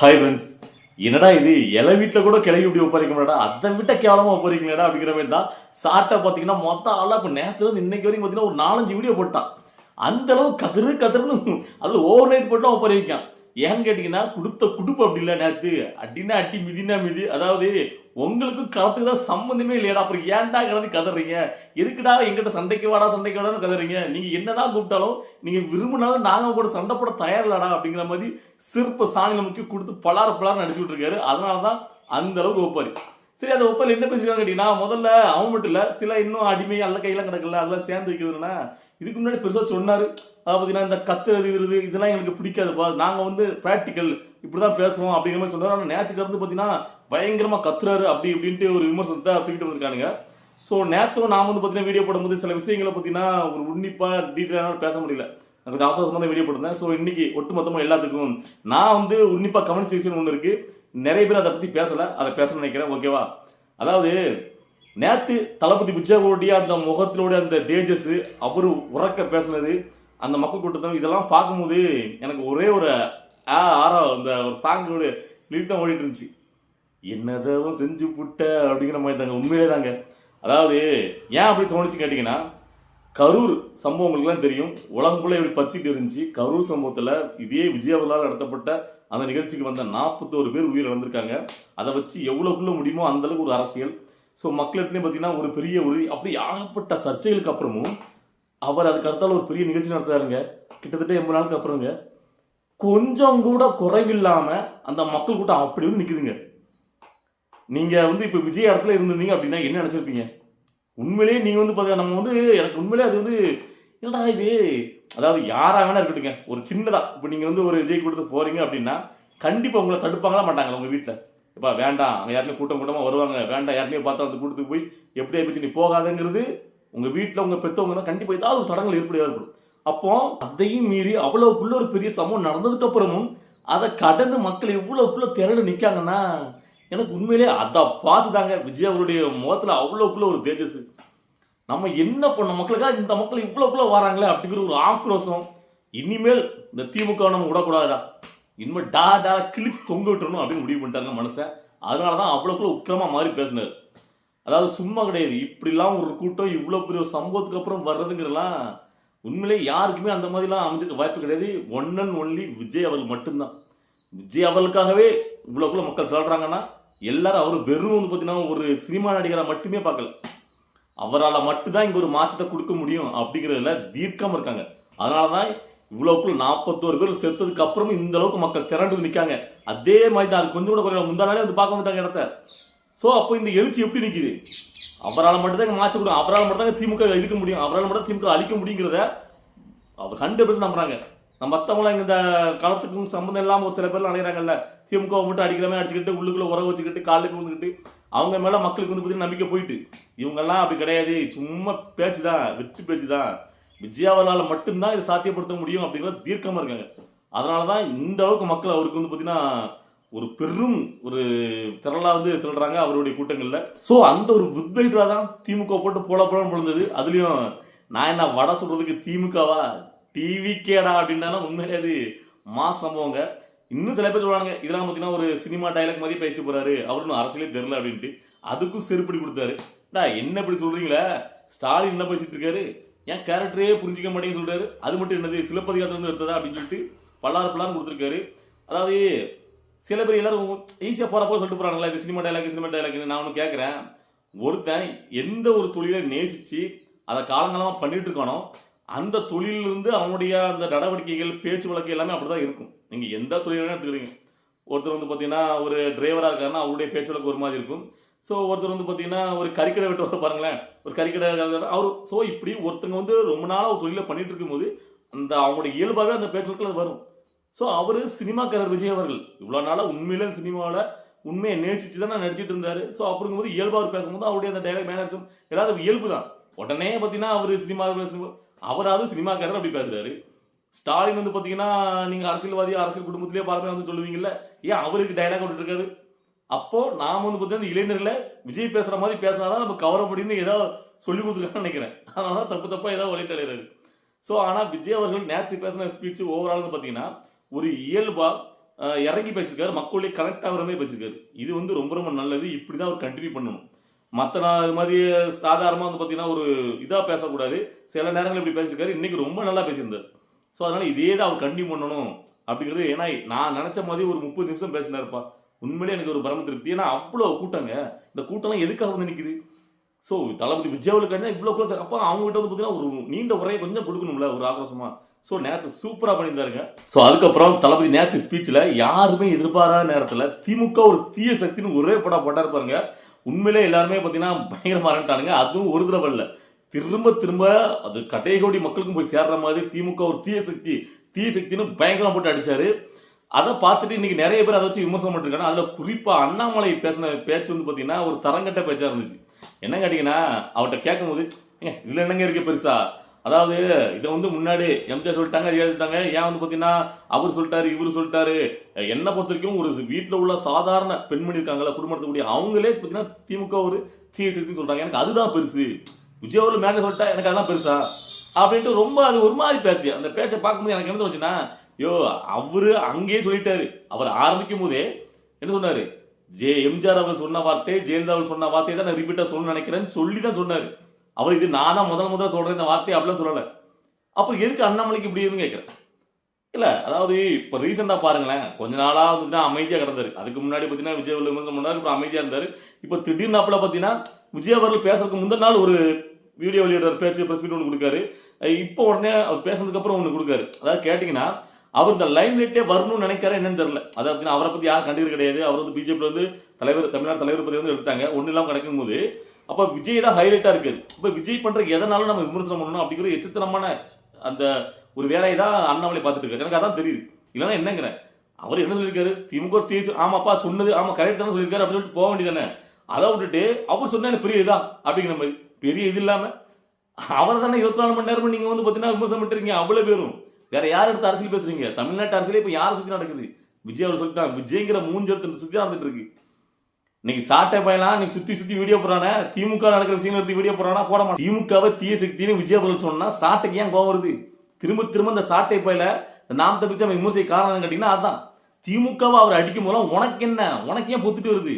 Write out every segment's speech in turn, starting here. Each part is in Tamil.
ஹாய் ஃப்ரெண்ட்ஸ் என்னடா இது? இலை வீட்டில் கூட கிளவி இப்படி ஒப்பறிக்க முடியாடா அதை விட்ட கேவலமாக ஒப்பறிக்கலடா அப்படிங்கிற மாதிரி தான் சாட்டை பார்த்தீங்கன்னா மொத்த ஆளாக இப்போ நேரத்துல இருந்து இன்னைக்கு வரைக்கும் பார்த்தீங்கன்னா ஒரு நாலஞ்சு வீடியோ போட்டான். அந்த அளவு கதிரு கதிர்னு அது ஓவர் நைட் போட்டு ஒப்பறி ஏன்னு கேட்டிங்கன்னா கொடுத்த குடுப்பு அப்படி இல்லை நேற்று அடினா அடி மிதினா மிதி. அதாவது உங்களுக்கும் களத்துக்கு தான் சம்மந்தமே இல்லையாடா. அப்புறம் ஏன்டா கிடந்து கதறீங்க? எதுக்குடா எங்கிட்ட சண்டைக்கு வாடா சண்டைக்கு வாடான்னு கதறீங்க? நீங்கள் என்னதான் கூப்பிட்டாலும் நீங்கள் விரும்பினாலும் நாங்கள் கூட சண்டை போட தயாரில்லடா அப்படிங்கிற மாதிரி சிற்ப சாணியில் முக்கிய கொடுத்து பலார் பலார் நடிச்சு விட்டுருக்காரு. அதனால தான் அந்த அளவுக்கு சரி அந்த ஒப்பல் என்ன பேசிக்கலாம் கேட்டீங்கன்னா முதல்ல அவன் மட்டும் இல்லை சில இன்னும் அடிமை அல்ல கையெல்லாம் கிடக்கல அதெல்லாம் சேர்ந்து வைக்கிறதுனா இதுக்கு முன்னாடி பெருசாக சொன்னார். அதாவது பார்த்தீங்கன்னா இந்த கத்துறது இது இதெல்லாம் எங்களுக்கு பிடிக்காதுப்பா. நாங்கள் வந்து ப்ராக்டிக்கல் இப்படிதான் பேசுவோம் அப்படிங்கிற மாதிரி சொன்னார் ஆனால் நேற்றுக்கு வந்து பார்த்தீங்கன்னா பயங்கரமாக கத்துறாரு அப்படி இப்படின்ட்டு ஒரு விமர்சனத்தை தூக்கிட்டு வந்திருக்கானுங்க. ஸோ நேற்றும் நான் வந்து பார்த்தீங்கன்னா வீடியோ போடும்போது சில விஷயங்களை பார்த்தீங்கன்னா ஒரு உன்னிப்பாக டீட்டெயிலாக பேச முடியல. நான் கொஞ்சம் அவசரமாக தான் வீடியோ போட்டிருந்தேன். ஸோ இன்னைக்கு ஒட்டுமொத்தமாக எல்லாத்துக்கும் நான் வந்து உன்னிப்பாக கவனிச்ச விஷயம் ஒன்று இருக்கு. நிறைய பேர் அதை பற்றி பேசலை. அதை பேச நினைக்கிறேன். ஓகேவா அதாவது நேற்று தளபதி விஜயோடைய அந்த முகத்திலோட அந்த தேஜஸ் அவர் உறக்க பேசுனது அந்த மக்கள் கூட்டத்தை இதெல்லாம் பார்க்கும்போது எனக்கு ஒரே ஒரு சாங்கோட லிரிக் தான் ஓடிட்டு இருந்துச்சு என்னதான் செஞ்சு புட்ட அப்படிங்கிற மாதிரி தாங்க உண்மையிலே தாங்க. அதாவது ஏன் அப்படி தோணுச்சு கேட்டிங்கன்னா கரூர் சம்பவம் உங்களுக்குலாம் தெரியும். உலகக்குள்ளே இப்படி பத்திட்டு இருந்துச்சு. கரூர் சம்பவத்தில் இதே விஜயபுலால் நடத்தப்பட்ட அந்த நிகழ்ச்சிக்கு வந்த நாற்பத்தோரு பேர் உயிர் வந்திருக்காங்க அதை வச்சு எவ்வளோக்குள்ளே முடியுமோ அந்த அளவுக்கு ஒரு அரசியல். ஸோ மக்களத்துலேயும் பார்த்தீங்கன்னா ஒரு பெரிய ஒரு அப்படி ஏகப்பட்ட சர்ச்சைகளுக்கு அப்புறமும் அவர் அதுக்கு அடுத்தால ஒரு பெரிய நிகழ்ச்சி நடத்துறாருங்க. கிட்டத்தட்ட எண்பது நாளுக்கு அப்புறங்க கொஞ்சம் கூட குறைவில்லாம அந்த மக்கள் கூட்டம் அப்படி வந்து நிக்குதுங்க. நீங்க வந்து இப்ப விஜய் இடத்துல இருந்திருந்தீங்க அப்படின்னா என்ன நினைச்சிருப்பீங்க? உண்மையிலேயே நீங்க வந்து பாத்தீங்கன்னா நம்ம வந்து எனக்கு உண்மையிலேயே அது வந்து என்னடா இது? அதாவது யாராக வேணா இருக்கட்டுங்க ஒரு சின்னதா இப்போ நீங்க வந்து ஒரு விஜய் கொடுத்து போறீங்க அப்படின்னா கண்டிப்பா உங்களை தடுப்பாங்களா மாட்டாங்களா உங்க வீட்டுல இப்ப வேண்டாம் அங்க யாருமே கூட்டம் கூட்டமா வருவாங்க. வேண்டாம் யாருமே பார்த்தா அந்த கூட்டத்துக்கு போய் எப்படி ஆயிடுச்சு நீ போகாதங்கிறது உங்க வீட்டுல உங்க பெத்தவங்க கண்டிப்பா ஏதாவது ஒரு தடங்கள் ஏற்படியா இருக்கும் அப்போ அதையும் மீறி அவ்வளவுக்குள்ள ஒரு பெரிய சம்பவம் நடந்ததுக்கு அப்புறமும் அதை கடந்து மக்கள் எவ்வளவுக்குள்ள திரண்டு நிக்காங்கன்னா எனக்கு உண்மையிலே அதை பார்த்து தாங்க விஜய் அவருடைய முகத்துல அவ்வளவுக்குள்ள ஒரு தேஜஸ். நம்ம என்ன பண்ண மக்களுக்காக இந்த மக்கள் இவ்வளவுக்குள்ள வராங்களே அப்படிங்கிற ஒரு ஆக்ரோஷம். இனிமேல் இந்த திமுக நம்ம விடக்கூடாதுடா. இனிமேல் டா டா கிழிச்சு தொங்க விட்டுறணும் அப்படின்னு முடிவு பண்ணிட்டாங்க மனுஷன். அதனால தான் அவ்வளோக்குள்ள உக்கிரமா மாதிரி பேசினார். அதாவது சும்மா கிடையாது. இப்படிலாம் ஒரு கூட்டம் இவ்வளோ பெரிய ஒரு சம்பவத்துக்கு அப்புறம் வர்றதுங்கிறலாம் உண்மையிலே யாருக்குமே அந்த மாதிரிலாம் அமைஞ்சிருக்க வாய்ப்பு கிடையாது. ஒன் அண்ட் ஒன்லி விஜய் அவர்கள் மட்டும்தான். விஜய் அவர்களுக்காகவே இவ்வளோக்குள்ள மக்கள் திரடுறாங்கன்னா எல்லாரும் அவர் வெறும் வந்து பார்த்தீங்கன்னா ஒரு சினிமா நடிகரை மட்டுமே பார்க்கல. அவரால் மட்டும்தான் இங்கே ஒரு மாற்றத்தை கொடுக்க முடியும் அப்படிங்கிறதுல தீர்க்காமல் இருக்காங்க. அதனால தான் இவ்வளோக்குள்ள நாற்பத்தோரு பேர் செத்ததுக்கு அப்புறமும் இந்த அளவுக்கு மக்கள் திரண்டு நிற்காங்க அதே மாதிரி தான் அது கொஞ்சம் கூட கொஞ்சம் முந்தா நாளே வந்து பார்க்க வந்துட்டாங்க இடத்த. ஸோ அப்போ இந்த எழுச்சி எப்படி நிற்கிது அவரால் மட்டும்தான் மாற்ற முடியும் அவரால் மட்டும்தான் திமுக இருக்க முடியும். அவரால் மட்டும் திமுக அழிக்க முடியுங்கிறத அவர் ஹண்ட்ரட் பர்சன்ட் நம்புறாங்க. நம்ம மற்றவங்களாம் இந்த காலத்துக்கும் சம்மந்தம் இல்லாமல் ஒரு சில பேர்லாம் அலையிறாங்கல்ல. திமுக மட்டும் அடிக்கிற மாதிரி அடிச்சுக்கிட்டு உள்ளுக்குள்ளே உறவு வச்சுக்கிட்டு காலில் விழுந்துக்கிட்டு அவங்க மேலே மக்களுக்கு வந்து பார்த்தீங்கன்னா நம்பிக்கை போயிட்டு. இவங்கெல்லாம் அப்படி கிடையாது. சும்மா பேச்சு தான் வெற்றி பேச்சு தான் விஜயாவலால் மட்டும்தான் இதை சாத்தியப்படுத்த முடியும் அப்படிங்கிறத தீர்க்கமாக இருக்காங்க. அதனால தான் இந்த அளவுக்கு மக்கள் அவருக்கு வந்து பார்த்தீங்கன்னா ஒரு பெரும் ஒரு திரளா வந்து திரளுறாங்க அவருடைய கூட்டங்களில். ஸோ அந்த ஒரு உத்வேகத்துல தான் திமுக போட்டு போல போலன்னு பொழுந்தது அதுலேயும் நான் என்ன வடை சொல்கிறதுக்கு திமுகவா? டிவி கேடா அப்படின்னா உண்மையிலே அது மா சம்பவங்க. இன்னும் சில பேர் சொல்றாங்க இதெல்லாம் பார்த்தீங்கன்னா ஒரு சினிமா டைலாக் மாதிரி பேசிட்டு போகிறாரு அவருன்னு இன்னும் அரசியலே தெரில அப்படின்ட்டு. அதுக்கும் செருப்படி கொடுத்தாரு. டா என்ன இப்படி சொல்கிறீங்களே ஸ்டாலின் என்ன பேசிட்டு இருக்காரு? ஏன் கேரக்டரே புரிஞ்சிக்க மாட்டேங்குன்னு சொல்கிறாரு அது மட்டும் என்னது சிலப்பதிகாரத்துலேருந்து எடுத்ததா அப்படின்னு சொல்லிட்டு பல்லாறு பல்லாறு கொடுத்துருக்காரு. அதாவது சில பேர் எல்லாரும் ஈஸியாக போகிறப்போ சொல்லிட்டு போகிறாங்களா இது சினிமா டைலாக் சினிமா டைலாக் நான் ஒன்று கேட்குறேன் ஒருத்தன் எந்த ஒரு தொழிலை நேசித்து அதை காலங்காலமாக பண்ணிட்டு இருக்கானோ அந்த தொழிலிருந்து அவனுடைய அந்த நடவடிக்கைகள் பேச்சு வழக்கு எல்லாமே அப்படி தான் இருக்கும். நீங்கள் எந்த தொழில் எடுத்துக்கிறீங்க ஒருத்தர் வந்து பார்த்தீங்கன்னா ஒரு டிரைவராக இருக்காருன்னா அவருடைய பேச்சு வழக்கு ஒரு மாதிரி இருக்கும். ஸோ ஒருத்தர் வந்து பார்த்தீங்கன்னா ஒரு கறிக்கடை விட்டு வர பாருங்களேன். ஒரு கறிக்கடை அவர் ஸோ இப்படி ஒருத்தங்க வந்து ரொம்ப நாளாக ஒரு தொழிலை பண்ணிட்டு இருக்கும்போது அந்த அவங்களுடைய இயல்பாகவே அந்த பேச்சு வழக்கில் அது வரும். ஸோ அவர் சினிமாக்காரர் விஜய் அவர்கள். இவ்வளோ நாளாக உண்மையில சினிமாவில் உண்மையை நேசிச்சு தான் நடிச்சிட்டு இருந்தாரு. ஸோ அப்படிங்கும்போது இயல்பாக அவர் பேசும்போது அவருடைய அந்த டைலாக் மேனர்ஸும் எல்லாரும் இயல்பு தான் உடனே பார்த்தீங்கன்னா அவர் சினிமா பேசும்போது அவராவது சினிமாக்காரர் அப்படி பேசுறாரு. ஸ்டாலின் வந்து பார்த்தீங்கன்னா நீங்கள் அரசியல்வாதி அரசியல் குடும்பத்திலேயே பாருங்க வந்து சொல்லுவீங்கல்ல ஏன் அவருக்கு டைலாக் விட்டுருக்காரு அப்போது அப்போ வந்து பார்த்தீங்கன்னா இளைஞர்களை விஜய் பேசுகிற மாதிரி பேசினாதான் நம்ம கவர முடியும்னு ஏதாவது சொல்லி கொடுத்துருக்கான்னு நினைக்கிறேன். அதனால தான் தப்பு தப்பாக ஏதாவது வழித்தலைறாரு ஸோ ஆனால் விஜய் அவர்கள் நேற்று பேசின ஸ்பீச் ஓவரால் வந்து பார்த்தீங்கன்னா ஒரு இயல்பாக இறங்கி பேசியிருக்காரு மக்களுடைய கனெக்ட் ஆகிற மாதிரி பேசியிருக்காரு இது வந்து ரொம்ப ரொம்ப நல்லது. இப்படி தான் அவர் கண்டினியூ பண்ணணும். மற்ற நாள் இது மாதிரி சாதாரணமாக வந்து பார்த்தீங்கன்னா ஒரு இதாக பேசக்கூடாது. சில நேரங்கள் இப்படி பேசியிருக்காரு இன்றைக்கி ரொம்ப நல்லா பேசியிருந்தார். ஸோ அதனால் இதே தான் அவர் கண்டினியூ பண்ணணும் அப்படிங்கிறது ஏன்னா நான் நினச்ச மாதிரி ஒரு முப்பது நிமிஷம் பேசினாருப்பா. உண்மையிலே எனக்கு ஒரு பரம திருப்தி. ஏன்னா அவ்வளோ கூட்டங்க. இந்த கூட்டம்லாம் எதுக்காக வந்து நிற்குது ஸோ தளபதி விஜயாவில் கண்டிப்பாக இவ்வளோ கூட அப்போ அவங்ககிட்ட வந்து பார்த்தீங்கன்னா ஒரு நீண்ட உரையை கொஞ்சம் கொடுக்கணும்ல ஒரு ஆக்ரோஷமாக ஸோ நேற்று சூப்பராக பண்ணியிருந்தாருங்க. ஸோ அதுக்கப்புறம் தளபதி நேற்று ஸ்பீச்சில் யாருமே எதிர்பாராத நேரத்தில் திமுக ஒரு தீய சக்தின்னு ஒரே படம் போட்டாரு பாருங்க. உண்மையிலே எல்லாருமே பார்த்தீங்கன்னா பயங்கரமாக இருந்துட்டானுங்க அதுவும் ஒரு தடவை இல்லை. திரும்ப திரும்ப அது கடைகோடி மக்களுக்கும் போய் சேர்ற மாதிரி திமுக ஒரு தீய சக்தி தீய சக்தின்னு பயங்கரம் போட்டு அடித்தார் அதை பார்த்துட்டு இன்னைக்கு நிறைய பேர் அதை வச்சு விமர்சனம் பண்ணிருக்காங்க. அதில் குறிப்பாக அண்ணாமலை பேசின பேச்சு வந்து பார்த்தீங்கன்னா ஒரு தரங்கட்ட பேச்சாக இருந்துச்சு. என்ன கேட்டீங்கன்னா அவர்கிட்ட கேட்கும்போது ஏங்க என்னங்க இருக்கு பெருசாக அதாவது இதை வந்து முன்னாடி எம்ஜிஆர் சொல்லிட்டாங்க ஜெயலலிதா சொல்லிட்டாங்க. ஏன் வந்து பார்த்தீங்கன்னா அவர் சொல்லிட்டாரு இவர் சொல்லிட்டாரு. என்ன பொறுத்த வரைக்கும் ஒரு வீட்டில் உள்ள சாதாரண பெண்மணி இருக்காங்களா குடும்பத்துக்கூடிய அவங்களே பார்த்தீங்கன்னா திமுக ஒரு தீய சக்தின்னு சொல்றாங்க. எனக்கு அதுதான் பெருசு. விஜய் மேலே சொல்லிட்டா எனக்கு அதெல்லாம் பெருசா? அப்படின்ட்டு ரொம்ப அது ஒரு மாதிரி பேசி அந்த பேச்சை பார்க்கும்போது எனக்கு என்ன வச்சுன்னா ஐயோ அவரு அங்கேயே சொல்லிட்டாரு. அவர் ஆரம்பிக்கும் போதே என்ன சொன்னாரு? ஜே எம்ஜிஆர் அவர் சொன்ன வார்த்தை ஜெயலலிதா அவர் சொன்ன வார்த்தையை தான் நான் ரிப்பீட்டாக சொல்லணும்னு நினைக்கிறேன்னு சொல்லி தான் சொன்னார். அவர் இது நான் தான் முதல் முதல்ல சொல்கிறேன் இந்த வார்த்தையை அப்படிலாம் சொல்லலை. அப்புறம் எதுக்கு அண்ணாமலைக்கு இப்படி இருக்குன்னு கேட்குறேன் இல்லை அதாவது இப்போ ரீசெண்டாக பாருங்களேன் கொஞ்ச நாளாக வந்துட்டு அமைதியாக கிடந்தாரு. அதுக்கு முன்னாடி பார்த்தீங்கன்னா விஜய் அவர்கள் விமர்சனம் பண்ணார் இப்போ அமைதியாக இருந்தார். இப்போ திடீர்னு பார்த்தீங்கன்னா விஜய் அவர்கள் பேசுறதுக்கு முந்தின நாள் ஒரு வீடியோ வெளியிடுற பேச்சு பிரஸ் மீட் ஒன்று கொடுக்காரு. இப்போ உடனே அவர் பேசுனதுக்கப்புறம் ஒன்று கொடுக்காரு. அதாவது கேட்டிங்கன்னா அவர் இந்த லைம் லைட்டே வரணும்னு நினைக்காரு என்னன்னு தெரியல. அதாவது பார்த்தீங்கன்னா அவரை பற்றி யாரும் கண்டுக்கிறது கிடையாது. அவர் வந்து பிஜேபி வந்து தலைவர் தமிழ்நாடு தலைவர் பற்றி வந்து எடுத்தாங்க ஒன்றும் இல்லாமல் கிடைக்கும் போது அப்போ விஜய் தான் ஹைலைட்டாக இருக்குது இப்போ விஜய் பண்ணுற எதனாலும் நம்ம விமர்சனம் பண்ணணும் அப்படிங்கிற எச்சித்திரமான அந்த ஒரு வேலையை தான் அண்ணாமலை பார்த்துட்டு இருக்காரு. எனக்கு அதான் தெரியுது. இல்லைன்னா என்னங்கிறேன். அவர் என்ன சொல்லியிருக்காரு? திமுக தீசு ஆமாப்பா சொன்னது. ஆமா கரெக்ட் தானே சொல்லியிருக்காரு அப்படின்னு சொல்லிட்டு போக வேண்டியதானே அதை விட்டுட்டு அவர் சொன்னா எனக்கு பெரிய இதா அப்படிங்கிற மாதிரி. பெரிய இது இல்லாமல் அவர் தானே இருபத்தி நாலு மணி நேரம் நீங்கள் வந்து பார்த்தீங்கன்னா விமர்சனம் பண்ணிருக்கீங்க அவ்வளோ பேரும். வேற யார் எடுத்து அரசியல் பேசுறீங்க? தமிழ்நாட்டு அரசியலே இப்போ யாரை சுற்றி நடக்குது? விஜய் அவர் சொல்லிட்டான் விஜய்ங்கிற மூஞ்செடுத்து சுற்றி நடந்துட்டு இருக்கு. இன்னைக்கு சாட்டை பயலாம் இன்னைக்கு சுத்தி சுத்தி வீடியோ போடுறானே. திமுக நடக்கிற விஷயம் எடுத்து வீடியோ போறானா போட மாட்டான். திமுகவை தீய சக்தின்னு விஜய் அவர்கள் சொன்னா சாட்டைக்கு ஏன் கோவம் வருது? திரும்ப திரும்ப இந்த சாட்டை பயில நாம் தப்பிச்சு அவன் விமர்சை காரணம் கேட்டீங்கன்னா அதான். திமுகவை அவர் அடிக்கும் போது உனக்கு என்ன? உனக்கு ஏன் பொத்துட்டு வருது?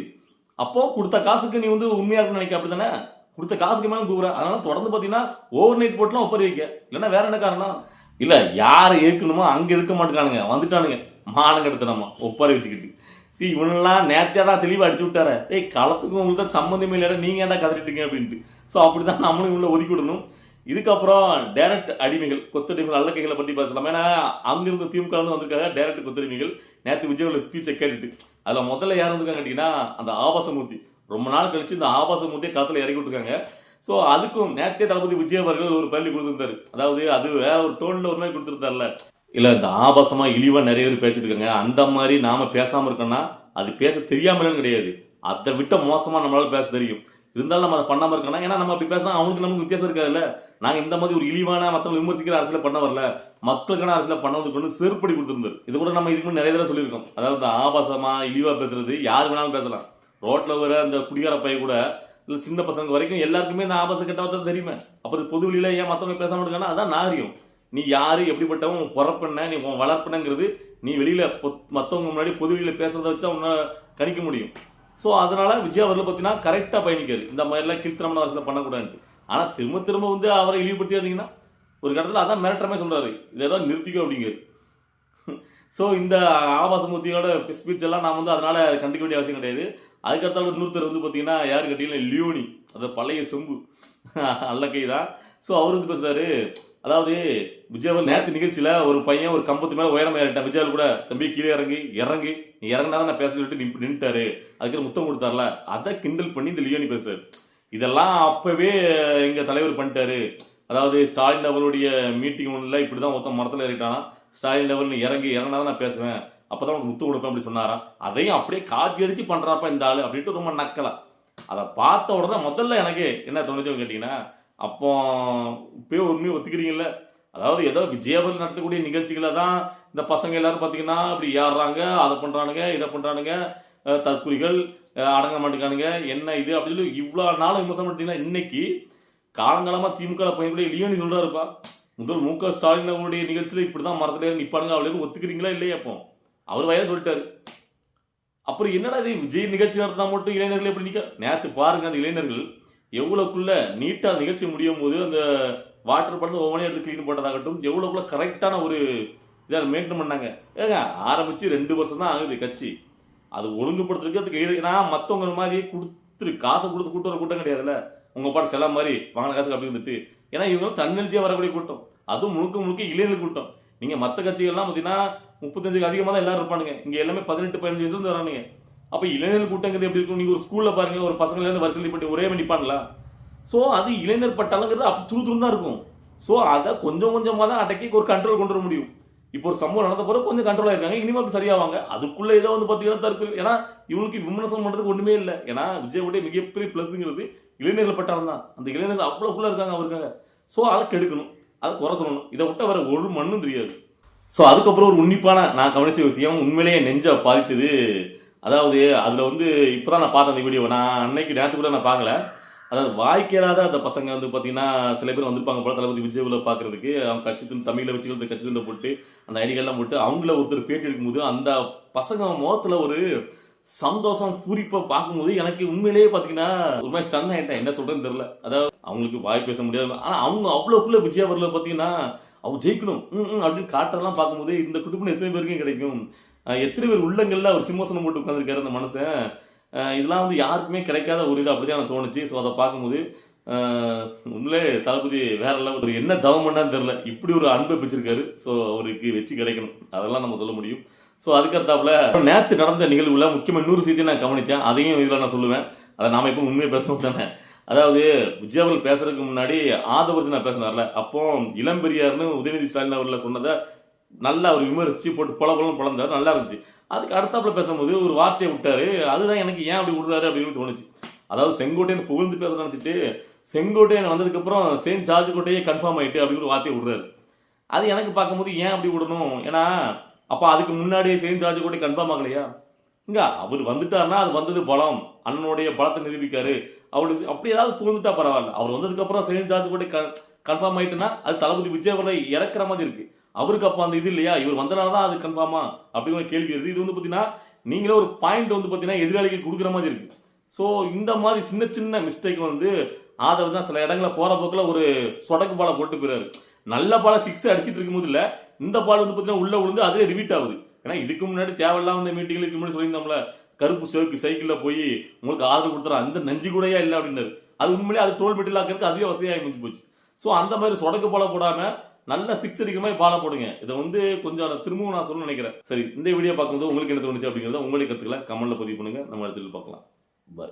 அப்போ கொடுத்த காசுக்கு நீ வந்து உண்மையா இருக்குன்னு நினைக்க அப்படிதானே கொடுத்த காசுக்கு மேலே தூக்குற. அதனால தொடர்ந்து பார்த்தீங்கன்னா ஓவர் நைட் போட்டுலாம் ஒப்பறி வைக்க. இல்லைன்னா வேற என்ன காரணம்? இல்லை யாரை இருக்கணுமோ அங்கே இருக்க மாட்டேங்கானுங்க. வந்துட்டானுங்க. மானம் நம்ம ஒப்பாரி வச்சுக்கிட்டு. சி இவனெல்லாம் நேர்த்தியா தான் தெளிவாக அடிச்சு விட்டாரு. ஏய் களத்துக்கும் உங்களுக்கு தான் சம்மந்தமே இல்லைடா நீங்கள் ஏன்டா கதறிட்டீங்க அப்படின்ட்டு. ஸோ அப்படிதான் நம்மளும் இவங்கள ஒதுக்கி விடணும். இதுக்கப்புறம் டேரக்ட் அடிமைகள் கொத்தடிமைகள் அல்லக்கைகளை பற்றி பேசலாம். ஏன்னா அங்கிருந்து திமுக வந்து வந்திருக்காங்க டேரக்ட் கொத்தடிமைகள் நேற்று விஜயோட ஸ்பீச்சை கேட்டுட்டு. அதில் முதல்ல யார் வந்திருக்காங்க கேட்டிங்கன்னா அந்த ஆபாசமூர்த்தி. ரொம்ப நாள் கழிச்சு இந்த ஆபாசமூர்த்தியை களத்தில் இறக்கி விட்டுருக்காங்க. ஸோ அதுக்கும் நேற்றே தளபதி விஜய் அவர்கள் ஒரு பள்ளி கொடுத்துருந்தாரு. அதாவது அது வேற ஒரு டோன்ல ஒரு மாதிரி கொடுத்துருந்தாருல. இல்லை இந்த ஆபாசமாக இழிவாக நிறைய பேர் பேசிட்டு இருக்காங்க. அந்த மாதிரி நாம பேசாமல் இருக்கோன்னா அது பேச தெரியாமலும் கிடையாது. அதை விட்ட மோசமாக நம்மளால பேச தெரியும். இருந்தாலும் நம்ம அதை பண்ணாமல் இருக்கணும் ஏன்னா நம்ம அப்படி பேசலாம் அவனுக்கு நமக்கு வித்தியாசம் இருக்காதுல்ல. நாங்கள் இந்த மாதிரி ஒரு இழிவான மற்றவங்க விமர்சிக்கிற அரசியல் பண்ண வரல. மக்களுக்கான அரசியல் பண்ணதுக்கு ஒன்று செருப்படி கொடுத்துருந்தாரு. இது கூட நம்ம இதுக்கு நிறைய தடவை சொல்லியிருக்கோம். அதாவது இந்த இழிவாக இழிவா பேசுறது யார் வேணாலும் பேசலாம். ரோட்டில் வர அந்த குடிகார பையன் கூட இல்ல சின்ன பசங்க வரைக்கும் எல்லாருக்குமே இந்த ஆபாச கெட்ட வார்த்தை தெரியுமே. அப்புறம் பொது வழியில ஏன் மத்தவங்க பேச இருக்கானா அதான் நாரியம் நீ யாரு எப்படிப்பட்டவன் உன் பிறப்பென்ன நீ உன் வளர்ப்பனங்கிறது நீ வெளியில மற்றவங்க மத்தவங்க முன்னாடி பொது வெளியில பேசுறத வச்சா உன்னால கணிக்க முடியும். ஸோ அதனால விஜய் அவர்கள் பார்த்தீங்கன்னா கரெக்டாக பயணிக்காரு. இந்த மாதிரிலாம் கீழ்த்தனமான அரசியல் பண்ணக்கூடாது ஆனால் திரும்ப திரும்ப வந்து அவரை இழிவுபடுத்தி வந்தீங்கன்னா ஒரு இடத்துல அதான் மிரட்டமே சொல்றாரு. இதெல்லாம் நிறுத்திக்கோ அப்படிங்கிறது ஸோ இந்த ஆபாசமூர்த்தியோட ஸ்பீச் எல்லாம் நான் வந்து அதனால் கண்டுக்க வேண்டிய அவசியம் கிடையாது. அதுக்கடுத்தால இன்னொருத்தர் வந்து பார்த்தீங்கன்னா யார் கேட்டீங்கன்னா லியோனி. அந்த பழைய செம்பு. அல்லக்கை தான். ஸோ அவர் வந்து பேசுகிறார் அதாவது விஜயாவில் நேற்று நிகழ்ச்சியில் ஒரு பையன் ஒரு கம்பத்து மேலே உயரம் ஏறிட்டான். விஜயாவில் கூட தம்பி கீழே இறங்கி இறங்கி. நீ இறங்கினா நான் பேச சொல்லிட்டு நின்று நின்றுட்டாரு அதுக்கு முத்தம் கொடுத்தார்ல. அதை கிண்டல் பண்ணி இந்த லியோனி பேசுறாரு. இதெல்லாம் அப்போவே எங்கள் தலைவர் பண்ணிட்டாரு. அதாவது ஸ்டாலின் அவருடைய மீட்டிங் ஒன்றில் இப்படி தான் ஒருத்தன் மரத்தில் ஏறிட்டானா. ஸ்டாலின் லெவல்னு இறங்கி இறங்கினா தான் நான் பேசுவேன். அப்பதான் உனக்கு முத்து கொடுப்பேன் அப்படி சொன்னாராம். அதையும் அப்படியே காப்பி அடித்து பண்றாப்பா இந்த ஆள் அப்படின்ட்டு ரொம்ப நக்கலாம் அதை பார்த்த உடனே முதல்ல எனக்கு என்ன தோணுச்சுன்னு கேட்டிங்கன்னா அப்போ இப்பயே உண்மையை ஒத்துக்கிறீங்கல்ல? அதாவது ஏதோ விஜயபல் நடத்தக்கூடிய நிகழ்ச்சிகளை தான் இந்த பசங்க எல்லாரும் பார்த்தீங்கன்னா அப்படி ஏறுறாங்க அதை பண்றானுங்க இதை பண்றானுங்க தற்கொலைகள் தற்குறிகள் அடங்க மாட்டேங்கானுங்க என்ன இது அப்படின்னு சொல்லி இவ்வளோ நாள் விமர்சனம் பண்ணிட்டீங்கன்னா இன்னைக்கு காலங்காலமாக திமுக பையனுடைய நீ சொல்கிறாருப்பா முதல் மு க ஸ்டாலின் அவருடைய நிகழ்ச்சியில இப்படி தான் மரத்தில் நிப்பானுங்க அவளுக்கு ஒத்துக்கிறீங்களா இல்லையா அப்போ? அவர் வயதை சொல்லிட்டாரு. அப்புறம் என்னடா இது விஜய் நிகழ்ச்சி நடத்தினா மட்டும் இளைஞர்கள் எப்படி நிற்க நேற்று பாருங்க அந்த இளைஞர்கள் எவ்வளோக்குள்ள நீட்டாக நிகழ்ச்சி முடியும் போது அந்த வாட்டர் படத்தை ஒவ்வொன்றே எடுத்து க்ளீன் போட்டதாகட்டும் எவ்வளோக்குள்ள கரெக்டான ஒரு இதாக மெயின்டைன் பண்ணாங்க. ஏங்க ஆரம்பித்து ரெண்டு வருஷம் தான் ஆகுது கட்சி. அது ஒழுங்குபடுத்துறதுக்கு அதுக்கு நான் மற்றவங்க மாதிரி கொடுத்துரு காசை கொடுத்து கூட்டு வர கூட்டம் கிடையாதுல்ல. உங்க பாட்டு செல மாதிரி வாங்கின காசுக்கு அப்படி இருந்துட்டு ஏன்னா இவங்க தன்னெழுச்சியாக வரக்கூடிய கூட்டம். அதுவும் முழுக்க முழுக்க இளைஞர்கள் கூட்டம். நீங்க மற்ற கட்சிகள்லாம் பார்த்தீங்கன்னா முப்பத்தஞ்சுக்கு அதிகமாக தான் எல்லாரும் இருப்பானுங்க. இங்க எல்லாமே பதினெட்டு பதினஞ்சு வயசுல இருந்து வரானுங்க. அப்ப இளைஞர் கூட்டங்கிறது எப்படி இருக்கும்? நீங்க ஒரு ஸ்கூல்ல பாருங்க ஒரு பசங்கள்ல இருந்து வரிசையில் போட்டு ஒரே நிப்பான்ல ஸோ அது இளைஞர் பட்டாளங்கிறது அப்படி துரு துரு தான் இருக்கும். ஸோ அதை கொஞ்சம் கொஞ்சமாக தான் அடக்கி ஒரு கண்ட்ரோல் கொண்டு வர முடியும். இப்போ ஒரு சம்பவம் நடந்த பிறகு கொஞ்சம் கண்ட்ரோல் ஆயிருக்காங்க. இனிமேல் சரியாவாங்க. அதுக்குள்ள ஏதோ வந்து பார்த்தீங்கன்னா தற்கொலை. ஏன்னா இவனுக்கு விமர்சனம் பண்றதுக்கு ஒண்ணுமே இல்லை. ஏன்னா விஜயோடைய மிகப்பெரிய ப்ளஸ்ங்கிறது இளைஞர்கள் பட்டாலும் தான். அந்த இளைஞர்கள் அவ்வளோக்குள்ளே இருக்காங்க அவருக்காக. ஸோ அதை கெடுக்கணும் அதை குறை சொல்லணும். இதை விட்டு வர ஒரு மண்ணும் தெரியாது. ஸோ அதுக்கப்புறம் ஒரு உன்னிப்பான நான் கவனிச்ச விஷயம் உண்மையிலேயே நெஞ்சை பாதிச்சது. அதாவது அதில் வந்து இப்போதான் நான் பார்த்தேன் அந்த வீடியோ நான் அன்னைக்கு நேற்று கூட நான் பார்க்கல. அதாவது வாய்க்கேறாத அந்த பசங்க வந்து பார்த்தீங்கன்னா சில பேர் வந்திருப்பாங்க போல தளபதி விஜய்ல பார்க்குறதுக்கு அவங்க கட்சி தமிழில் வச்சுக்கிறது கட்சி போட்டு அந்த ஐடிகள்லாம் போட்டு அவங்கள ஒருத்தர் பேட்டி எடுக்கும்போது அந்த பசங்க முகத்தில் ஒரு சந்தோஷம் பூரிப்பை பார்க்கும்போது எனக்கு உண்மையிலேயே பார்த்தீங்கன்னா ஒரு மாதிரி ஸ்டன் ஆயிட்டேன். என்ன சொல்றேன்னு தெரியல. அதாவது அவங்களுக்கு வாய் பேச முடியாது. ஆனால் அவங்க அவ்வளோக்குள்ள விஜயா வரல பார்த்தீங்கன்னா அவங்க ஜெயிக்கணும். ம், அப்படின்னு காட்டுறதெல்லாம் பார்க்கும்போது இந்த குடும்பம் எத்தனை பேருக்கும் கிடைக்கும்? எத்தனை பேர் உள்ளங்கள்ல ஒரு சிம்மாசனம் போட்டு உட்காந்துருக்காரு அந்த மனுஷன்? இதெல்லாம் வந்து யாருக்குமே கிடைக்காத ஒரு இது அப்படிதான் எனக்கு தோணுச்சு. ஸோ அதை பார்க்கும்போது உண்மையிலே தளபதி வேற லெவல் ஒரு என்ன தவம் பண்ணான்னு தெரியல. இப்படி ஒரு அன்பை பிடிச்சிருக்காரு ஸோ அவருக்கு வச்சு கிடைக்கணும். அதெல்லாம் நம்ம சொல்ல முடியும். ஸோ அதுக்கடுத்தாப்புல நேற்று நடந்த நிகழ்வுல முக்கியமாக இன்னொரு செய்தியை நான் கவனிச்சேன். அதையும் இதில் நான் சொல்லுவேன். அதை நாம் இப்போ உண்மையை பேசணும் தானே? அதாவது விஜய் பேசுறதுக்கு முன்னாடி ஆதவர்ஜனா பேசினார்ல. அப்போ இளம்பெரியார்னு உதயநிதி ஸ்டாலின் அவர்ல சொன்னதை நல்லா அவர் விமர்சித்து போட்டு பொல பொலம் பொழந்தார் நல்லா இருந்துச்சு. அதுக்கு அடுத்தாப்புல பேசும்போது ஒரு வார்த்தையை விட்டாரு. அதுதான் எனக்கு ஏன் அப்படி விடுறாரு அப்படின்னு தோணுச்சு. அதாவது செங்கோட்டையன் புகழ்ந்து பேச நினச்சிட்டு செங்கோட்டையன் வந்ததுக்கப்புறம் அப்புறம் ஜார்ஜ் கோட்டையே கன்ஃபார்ம் ஆகிட்டு அப்படின்னு ஒரு வார்த்தையை விடுறாரு. அது எனக்கு பார்க்கும்போது ஏன் அப்படி விடணும்? ஏன்னா அப்போ அதுக்கு முன்னாடியே சேம் சார்ஜ் கூட கன்ஃபார்ம் ஆகலையா? இங்க அவர் வந்துட்டாருன்னா அது வந்தது பலம். அண்ணனுடைய பலத்தை நிரூபிக்காரு. அவரு அப்படி ஏதாவது புகழ்ந்துட்டா பரவாயில்ல. அவர் வந்ததுக்கு அப்புறம் சேம் கூட கன்ஃபார்ம் ஆயிட்டுன்னா அது தளபதி விஜய் அவர்களை இறக்குற மாதிரி இருக்கு. அவருக்கு அப்போ அந்த இது இல்லையா? இவர் வந்தனால தான் அது கன்ஃபார்மா அப்படிங்கிற கேள்வி வருது. இது வந்து பார்த்தீங்கன்னா நீங்களே ஒரு பாயிண்ட் வந்து பார்த்தீங்கன்னா எதிராளிகள் கொடுக்குற மாதிரி இருக்கு. ஸோ இந்த மாதிரி சின்ன சின்ன மிஸ்டேக் வந்து ஆதரவு தான் சில இடங்களில் போகிற போக்கில் ஒரு சொடக்கு பாலை போட்டு போயிறாரு. நல்ல பாலை சிக்ஸ் அடிச்சிட்டு இருக்கும்போது இல்லை இந்த பால் வந்து பார்த்தீங்கன்னா உள்ள விழுந்து அதுவே ரிவீட் ஆகுது. ஏன்னா இதுக்கு முன்னாடி தேவையில்லாம இந்த மீட்டிங்களுக்கு முன்னாடி சொல்லியிருந்தோம்ல கருப்பு சிவக்கு சைக்கிளில் போய் உங்களுக்கு ஆதரவு கொடுத்துற அந்த நஞ்சு கூடயா இல்லை அப்படின்னாரு. அது உண்மையிலேயே அது டோல் பெட்டில் ஆக்கிறதுக்கு அதுவே வசதியாக முடிஞ்சு போச்சு. ஸோ அந்த மாதிரி சொடக்கு பாலை போடாம நல்ல சிக்ஸ் அடிக்கிற மாதிரி பாலை போடுங்க. இதை வந்து கொஞ்சம் நான் திரும்பவும் நான் சொல்ல நினைக்கிறேன். சரி இந்த வீடியோ பார்க்கும்போது உங்களுக்கு என்ன தோணுச்சு அப்படிங்கிறத உங்களுக்கு கற்றுக்கலாம் கமெண்ட்ல பதிவு பண்ணுங்க. நம்ம இடத்துல பார்க்கலாம். பாய்